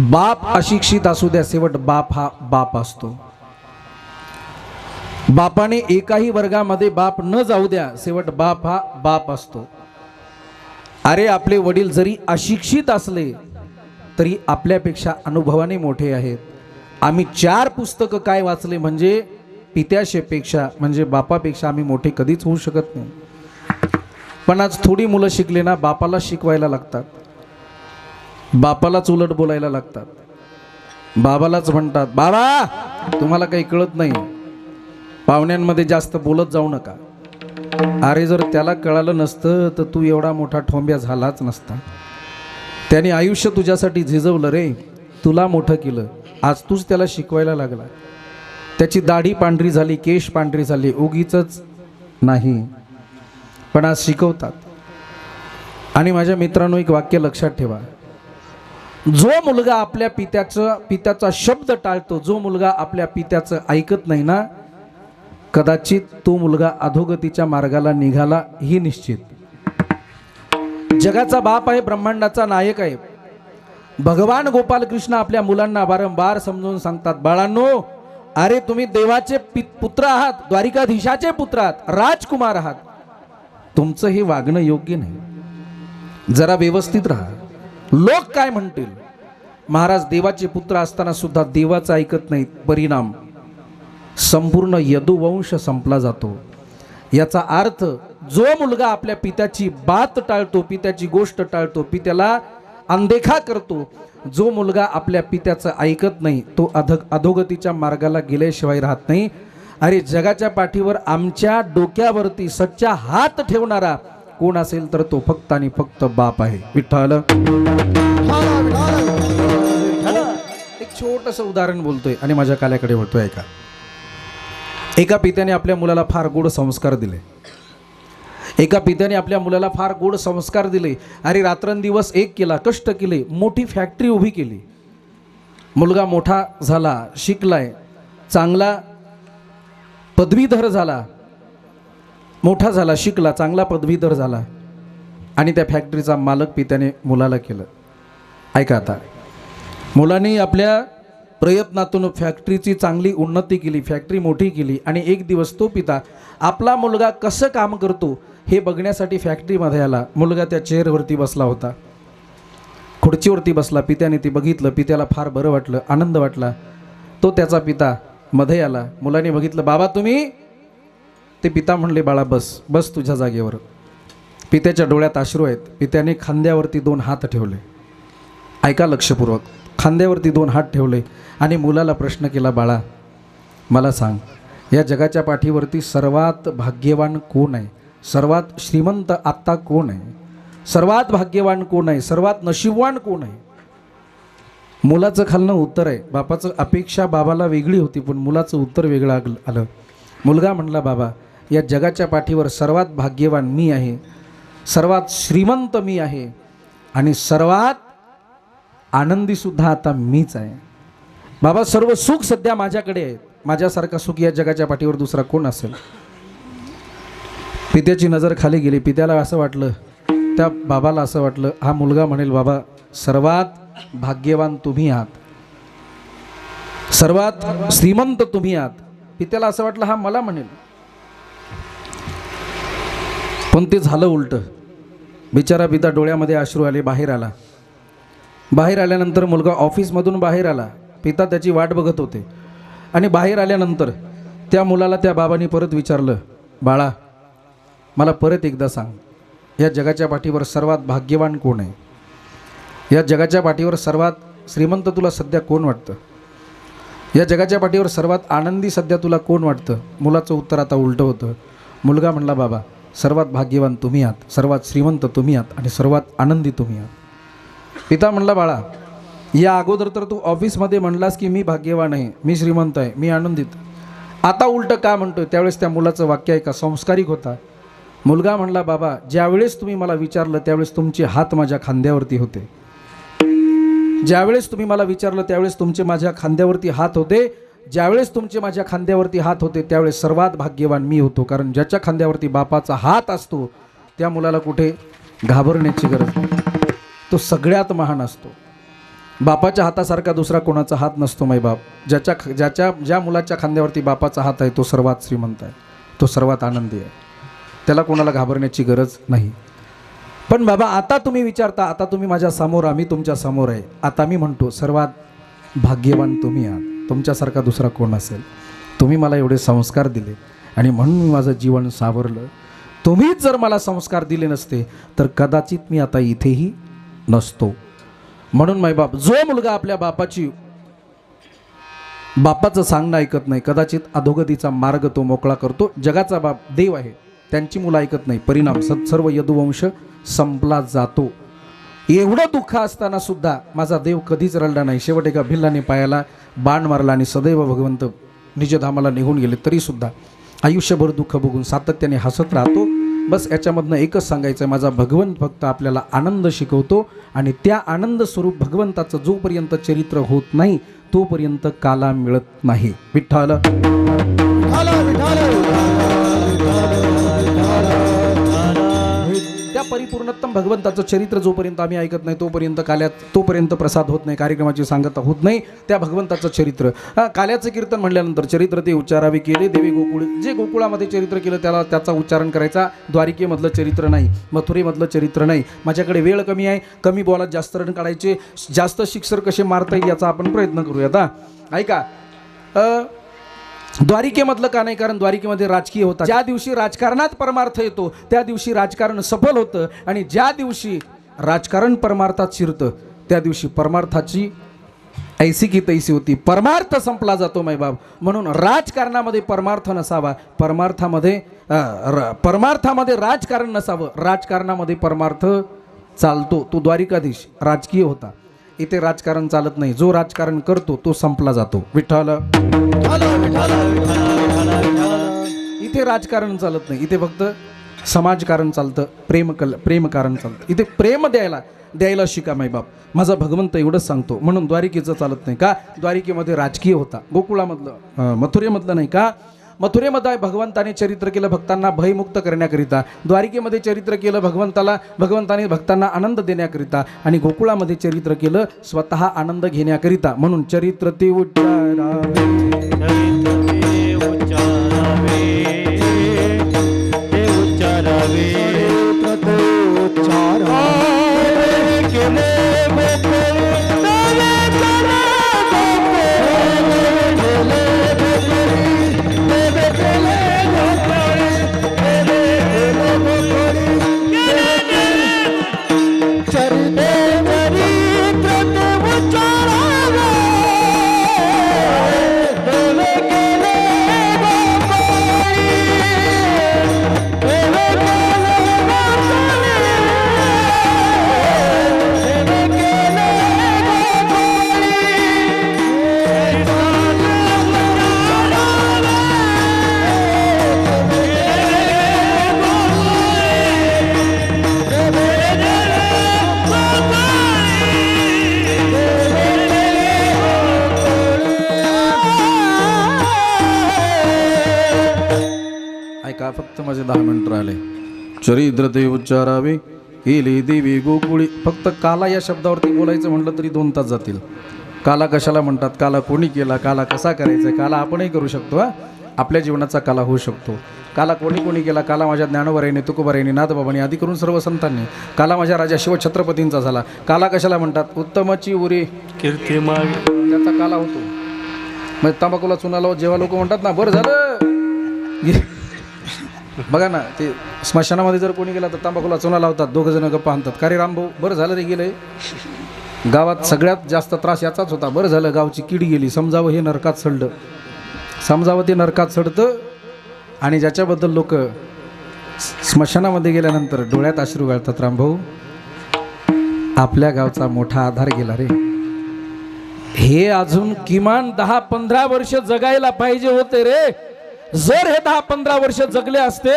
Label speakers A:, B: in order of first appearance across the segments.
A: बाप अशिक्षित असू द्या शेवट बाप हा बाप असतो. बापाने एकाही वर्गामध्ये बाप न जाऊ द्या शेवट बाप हा बाप असतो. अरे आपले वडील जरी अशिक्षित असले तरी आपल्यापेक्षा अनुभवाने मोठे आहेत. आम्ही चार पुस्तकं काय वाचले म्हणजे पित्याशेपेक्षा म्हणजे बापापेक्षा आम्ही मोठे कधीच होऊ शकत नाही. पण आज थोडी मुलं शिकले ना बापाला शिकवायला लागतात. बापालाच उलट बोलायला लागतात. बाबालाच म्हणतात बाबा तुम्हाला काही कळत नाही. पाहुण्यांमध्ये जास्त बोलत जाऊ नका. अरे जर त्याला कळालं नसतं तर तू एवढा मोठा ठोंब्या झालाच नसता. त्याने आयुष्य तुझ्यासाठी झिजवलं रे. तुला मोठं केलं. आज तूच त्याला शिकवायला लागला. त्याची दाढी पांढरी झाली केश पांढरी झाली उगीच नाही. पण आज शिकवतात. आणि माझ्या मित्रांनो एक वाक्य लक्षात ठेवा. जो मुलगा आपल्या पित्याचं पित्याचा शब्द टाळतो जो मुलगा आपल्या पित्याचं ऐकत नाही ना कदाचित तो मुलगा अधोगतीच्या मार्गाला निघाला ही निश्चित. जगाचा बाप आहे ब्रह्मांडाचा नायक आहे. भगवान गोपालकृष्ण आपल्या मुलांना वारंवार समजून सांगतात बाळांनो अरे तुम्ही देवाचे पि- पुत्र आहात द्वारिकाधीशाचे पुत्र आहात राजकुमार आहात. तुमचं हे वागणं योग्य नाही. जरा व्यवस्थित राहा. लोक काय म्हणतील? महाराज देवाचे पुत्र असताना सुद्धा देवाचं ऐकत नाहीत. परिणाम. संपूर्ण यदुवंश संपला जातो. याचा अर्थ जो मुलगा आपल्या पित्याची बात टाळतो पित्याची गोष्ट टाळतो पित्याला अनदेखा करतो जो मुलगा आपल्या पित्याचं ऐकत नाही तो अध अधोगतीच्या मार्गाला गेल्याशिवाय राहत नाही. अरे जगाच्या पाठीवर आमच्या डोक्यावरती सच्चा हात ठेवणारा कोण असेल तर तो फक्त आणि फक्त बाप आहे. विठ्ठल. एक छोटंसं उदाहरण बोलतोय आणि माझ्या काल्याकडे वळतोय ऐका. एका पित्याने आपल्या मुलाला फार गोड संस्कार दिले. एका पित्याने आपल्या मुलाला फार गोड संस्कार दिले अरे रात्रंदिवस एक केला कष्ट केले मोठी फॅक्टरी उभी केली. मुलगा मोठा झाला शिकलाय चांगला पदवीधर झाला मोठा झाला शिकला चांगला पदवीधर झाला आणि त्या फॅक्टरीचा मालक पित्याने मुलाला केलं. ऐका आता. मुलांनी आपल्या प्रयत्नातून फॅक्टरीची चांगली उन्नती केली फॅक्टरी मोठी केली आणि एक दिवस तो पिता आपला मुलगा कसं काम करतो हे बघण्यासाठी फॅक्टरीमध्ये आला. मुलगा त्या चेअरवरती बसला होता. खुर्चीवरती बसला. पित्याने ते बघितलं. पित्याला फार बरं वाटलं आनंद वाटला. तो त्याचा पिता मध्ये आला. मुलाने बघितलं बाबा तुम्ही? ते पिता म्हणले बाळा बस बस तुझ्या जागेवर. पित्याच्या डोळ्यात अश्रू आहेत. पित्याने खांद्यावरती दोन हात ठेवले. ऐका लक्षपूर्वक. खांद्यावरती दोन हात ठेवले आणि मुलाला प्रश्न केला बाळा मला सांग या जगाच्या पाठीवरती सर्वात भाग्यवान कोण आहे? सर्वात श्रीमंत आत्ता कोण आहे? सर्वात भाग्यवान कोण आहे? सर्वात नशीबवान कोण आहे? मुलाचं खालनं उत्तर आहे. बापाचं अपेक्षा बाबाला वेगळी होती पण मुलाचं उत्तर वेगळं आलं. मुलगा म्हणला बाबा या जगाच्या पाठीवर सर्वात भाग्यवान मी आहे सर्वात श्रीमंत मी आहे आणि सर्वात आनंदी सुद्धा आता मीच आहे. बाबा सर्व सुख सध्या माझ्याकडे आहेत. माझ्यासारखा सुख या जगाच्या पाठीवर दुसरा कोण असेल? पित्याची नजर खाली गेली. पित्याला असं वाटलं त्या बाबाला असं वाटलं हा मुलगा म्हणेल बाबा सर्वात भाग्यवान तुम्ही आहात. सर्वात श्रीमंत तुम्ही आहात. पित्याला असं वाटलं हा मला म्हणेल. पण ते झालं उलट. बिचारा पिता डोळ्यामध्ये अश्रू आले बाहेर आला. बाहेर आल्यानंतर मुलगा ऑफिसमधून बाहेर आला. पिता त्याची वाट बघत होते. आणि बाहेर आल्यानंतर त्या मुलाला त्या बाबांनी परत विचारलं बाळा मला परत एकदा सांग या जगाच्या पाठीवर सर्वात भाग्यवान कोण आहे? या जगाच्या पाठीवर सर्वात श्रीमंत तुला सध्या कोण वाटतं? या जगाच्या पाठीवर सर्वात आनंदी सध्या तुला कोण वाटतं? मुलाचं उत्तर आता उलटं होतं. मुलगा म्हणला बाबा सर्वात भाग्यवान तुम्ही आहात सर्वात श्रीमंत तुम्ही आहात आणि सर्वात आनंदी तुम्ही आहात. पिता म्हणला बाळा या अगोदर तर तू ऑफिसमध्ये म्हणलास की मी भाग्यवान आहे मी श्रीमंत आहे मी आनंदित. आता उलटं का म्हणतोय? त्यावेळेस त्या मुलाचं वाक्य ऐका संस्कारिक होता. मुलगा म्हणला बाबा ज्यावेळेस तुम्ही मला विचारलं त्यावेळेस तुमचे हात माझ्या खांद्यावरती होते. ज्यावेळेस तुम्ही मला विचारलं त्यावेळेस तुमचे माझ्या खांद्यावरती हात होते. ज्यावेळेस तुमचे माझ्या खांद्यावरती हात होते त्यावेळेस सर्वात भाग्यवान मी होतो. कारण ज्याच्या खांद्यावरती बापाचा हात असतो त्या मुलाला कुठे घाबरण्याची गरज नाही. तो सगळ्यात महान असतो. बापाच्या हातासारखा दुसरा कोणाचा हात नसतो माई बाप. ज्याच्या ज्याच्या ज्या मुलाच्या खांद्यावरती बापाचा हात आहे तो सर्वात श्रीमंत आहे. तो सर्वात आनंदी आहे. त्याला कोणाला घाबरण्याची गरज नाही. पण बाबा आता तुम्ही विचारता आता तुम्ही माझ्यासमोर आम्ही तुमच्यासमोर आहे. आता मी म्हणतो सर्वात भाग्यवान तुम्ही आहात. तुमच्यासारखा दुसरा कोण असेल? तुम्ही मला एवढे संस्कार दिले आणि म्हणून मी माझं जीवन सावरलं. तुम्हीच जर मला संस्कार दिले नसते तर कदाचित मी आता इथेही नसतो. म्हणून मायबाप जो मुलगा आपल्या बापाची बापाचं सांगणं ऐकत नाही कदाचित अधोगतीचा मार्ग तो मोकळा करतो. जगाचा बाप देव आहे त्यांची मुलं ऐकत नाही. परिणाम सत सर्व यदुवंश संपला जातो. एवढं दुःख असताना सुद्धा माझा देव कधीच रडला नाही. शेवट एका भिल्लाने पायाला बाण मारला आणि सदैव भगवंत निजधामाला निघून गेले. तरीसुद्धा आयुष्यभर दुःख बघून सातत्याने हसत राहतो. बस याच्यामधनं एकच सांगायचं आहे माझा भगवंत फक्त आपल्याला आनंद शिकवतो आणि त्या आनंद स्वरूप भगवंताचं जोपर्यंत चरित्र होत नाही तोपर्यंत काला मिळत नाही. विठ्ठल. परिपूर्णतम भगवंताचं चरित्र जोपर्यंत आम्ही ऐकत नाही तोपर्यंत काल्यात तोपर्यंत प्रसाद होत नाही कार्यक्रमाची सांगता होत नाही त्या भगवंताचं चरित्र. काल्याचं कीर्तन म्हणल्यानंतर चरित्र ते उच्चारावे केले. देवी गोकुळ जे गोकुळामध्ये चरित्र केलं त्याला त्याचा उच्चारण करायचा. द्वारिकेमधलं चरित्र नाही मथुरेमधलं चरित्र नाही. माझ्याकडे वेळ कमी आहे कमी बॉलात जास्त रन काढायचे जास्त शिक्षर कसे मारता येईल याचा आपण प्रयत्न करूया आता ऐका द्वारिकेमधलं का नाही? कारण द्वारिकेमध्ये राजकीय होता ज्या दिवशी राजकारणात परमार्थ येतो त्या दिवशी राजकारण सफल होतं आणि ज्या दिवशी राजकारण परमार्थात शिरतं त्या दिवशी परमार्थाची ऐसी की तैसी होती. परमार्थ संपला जातो बाब म्हणून राजकारणामध्ये परमार्थ नसावा. परमार्थामध्ये र- परमार्थामध्ये राजकारण नसावं. राजकारणामध्ये परमार्थ चालतो. तो द्वारिकाधीश राजकीय होता. इथे राजकारण चालत नाही. जो राजकारण करतो तो संपला जातो. विठ्ठल. इथे राजकारण चालत नाही. इथे फक्त समाजकारण चालतं प्रेम कल प्रेमकारण चालतं. इथे प्रेम द्यायला द्यायला शिका बाप. माझा भगवंत एवढंच सांगतो. म्हणून द्वारिकेचं चालत नाही. का? द्वारिकेमध्ये राजकीय होता. गोकुळामधलं मथुरेमधलं नाही का? मथुरेमध्ये भगवंताने चरित्र केलं भक्तांना भयमुक्त करण्याकरिता. द्वारिकेमध्ये चरित्र केलं भगवंताला भगवंताने भक्तांना आनंद देण्याकरिता आणि गोकुळामध्ये चरित्र केलं स्वतः आनंद घेण्याकरिता. म्हणून चरित्र ते उच्चारावे. फक्त माझे दहा मिनिट राहिले. चरित्र ते उच्चारावे केले देवी गोकुळी. फक्त काला या शब्दावरती बोलायचं म्हटलं तरी दोन तास जातील. काला कशाला म्हणतात? काला कोणी केला? काला कसा करायचा? काला आपणही करू शकतो हा? आपल्या जीवनाचा काला होऊ शकतो. काला कोणी कोणी केला? काला माझ्या ज्ञानोबराईने तुकोबराईने नाथबाबांनी आधी करून सर्व संतांनी. काला माझ्या राजा शिवछत्रपतींचा झाला. काला कशाला म्हणतात? उत्तमाची उरी.
B: कीर्ती माग.
A: त्याचा काला होतो. मग तंबाखूला चुनाला जेव्हा लोक म्हणतात ना बरं झालं. बघा ना ते स्मशानामध्ये जर कोणी गेला तर तंबाखूला चुना लावतात दोघं जण गप्पा आणतात. का रे रामभाऊ? बरं झालं रे गेलंय. गावात सगळ्यात जास्त त्रास याचाच होता. बरं झालं गावची किड गेली. समजावं हे नरकात सडलं. समजावं ते नरकात सडतं आणि ज्याच्याबद्दल लोक स्मशानामध्ये गेल्यानंतर डोळ्यात अश्रू घालतात रामभाऊ आपल्या गावचा मोठा आधार गेला रे. हे अजून किमान दहा पंधरा वर्ष जगायला पाहिजे होते रे. जर हे दहा पंधरा वर्ष जगले असते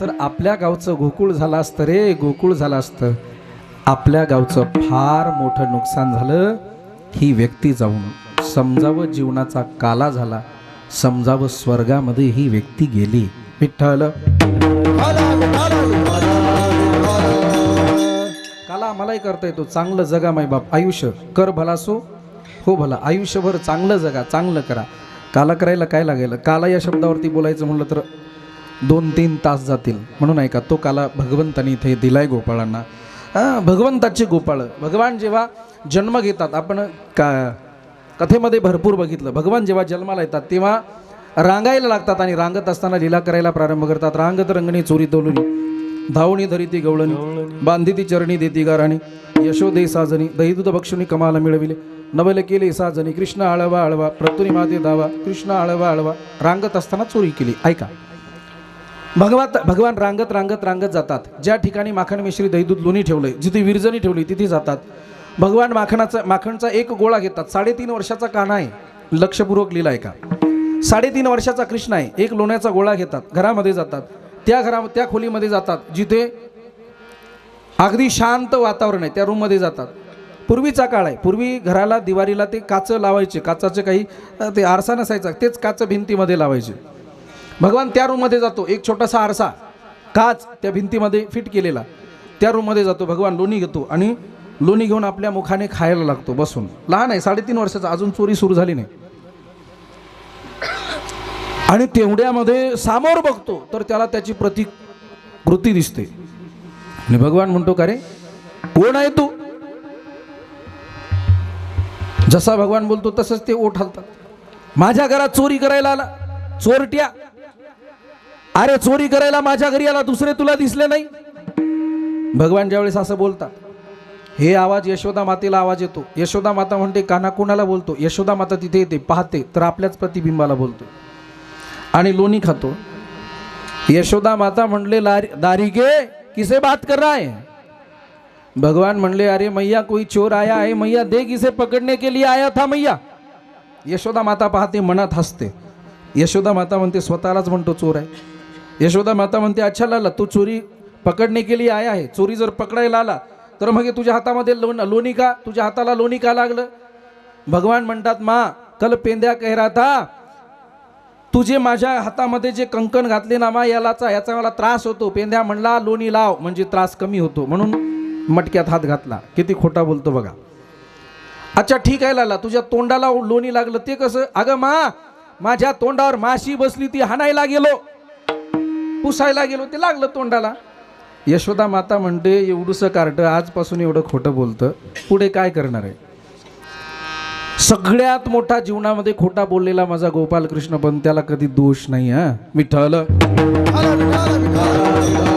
A: तर आपल्या गावचं गोकुळ झालं असतं रे गोकुळ झालं असतं. आपल्या गावचं फार मोठं नुकसान झालं ही व्यक्ती जाऊन. समजावं जीवनाचा काला झाला समजावं स्वर्गामध्ये ही व्यक्ती गेली. विठ्ठल. काला मलाही करता येतो चांगलं जगा माय बाप आयुष्य. कर भला सो. हो भला आयुष्यभर चांगलं जगा चांगलं करा. काला करायला काय लागेल? काला या शब्दावरती बोलायचं म्हणलं तर दोन तीन तास जातील. म्हणून ऐका तो काला भगवंतानी इथे दिलाय गोपाळांना. भगवंताचे गोपाळ. भगवान जेव्हा जन्म घेतात आपण का कथेमध्ये भरपूर बघितलं. भगवान जेव्हा जन्माला येतात तेव्हा रांगायला लागतात आणि रांगत असताना लीला करायला प्रारंभ करतात. रांगत रंगणी चोरी तोलुनी धावणी धरी ती गवळणी. बांधी ती चरणी देती गाराणी यशोदे साजनी दहीदूध बक्षुनी कमाला मिळविले. नवल केले साजनी कृष्ण आळवा आळवा प्रतुनी माते दावा कृष्ण आळवा आळवा रांगत असताना चोरी केली ऐका भगवान भगवान रांगत रांगत रांगत जातात ज्या ठिकाणी माखण मिश्री दहीदूध लोणी ठेवलंय जिथे विरजणी ठेवली तिथे जातात. भगवान माखणाचा माखणचा एक गोळा घेतात. साडेतीन वर्षाचा काना आहे. लक्षपूर्वक लिहिला आहे का? साडेतीन वर्षाचा कृष्ण आहे. एक लोण्याचा गोळा घेतात. घरामध्ये जातात. त्या घरा त्या खोलीमध्ये जातात. जिथे अगदी शांत वातावरण आहे. त्या रूममध्ये जातात. पूर्वीचा काळ आहे. पूर्वी घराला दिवारीला ते काचं लावायचे. काचाचे काही ते आरसा नसायचा. तेच काचं भिंतीमध्ये लावायचे. भगवान त्या रूममध्ये जातो. एक छोटासा आरसा. काच त्या भिंतीमध्ये फिट केलेला. त्या रूममध्ये जातो. भगवान लोणी घेतो आणि लोणी घेऊन आपल्या मुखाने खायला लागतो बसून. लहान आहे. साडेतीन वर्षाचा. अजून चोरी सुरू झाली नाही. आणि तेवढ्यामध्ये सामोर बघतो. तर त्याला त्याची प्रतिकृती दिसते. आणि भगवान म्हणतो का रे? कोण आहे तू? जसा भगवान बोलतो तसंच ते ओठ हलतात. माझ्या घरात चोरी करायला आला. चोरट्या. अरे चोरी करायला माझ्या घरी आला दुसरे तुला दिसले नाही. भगवान ज्यावेळेस असं बोलतात हे आवाज यशोदा मातेला आवाज येतो. यशोदा माता म्हणते काना कोणाला बोलतो? यशोदा माता तिथे येते पाहते तर आपल्याच प्रतिबिंबाला बोलतो. आणि लोणी खातो. यशोदा माता म्हणले लारी दारिके किसे बात कर रहा है? भगवान म्हणले अरे मैया कोई चोर आया आहे मैया देख इसे पकडने के लिए आया था मैया. यशोदा माता पाहते मनात हसते. यशोदा माता म्हणते स्वतःलाच म्हणतो चोर आहे. यशोदा माता म्हणते अच्छा लाला तू चोरी पकडणे के लिए आया आहे चोरी जर पकडायला आला तर मग हे तुझ्या हातामध्ये लोण लोणी का? तुझ्या हाताला लोणी का लागलं? भगवान म्हणतात मा कल पेंद्या कहरा था तुझे माझ्या हातामध्ये जे कंकण घातले ना मा यालाचा याचा मला त्रास होतो. पेंद्या म्हणला लोणी लाव. म्हणजे त्रास कमी होतो. म्हणून मटक्यात हात घातला. किती खोटा बोलतो बघा. अच्छा ठीक आहे लाला तुझ्या तोंडाला लोणी लागलं ते कसं? अगं मा माझ्या तोंडावर माशी बसली ती हाणायला गेलो. पुसायला गेलो ते लागलं तोंडाला. यशोदा माता म्हणते एवढंसं कार्ट आजपासून एवढं खोटं बोलतं पुढे काय करणार आहे? सगळ्यात मोठा जीवनामध्ये खोटा बोललेला माझा गोपाल कृष्ण पण त्याला कधी दोष नाही हा? विठ्ठल.
B: आला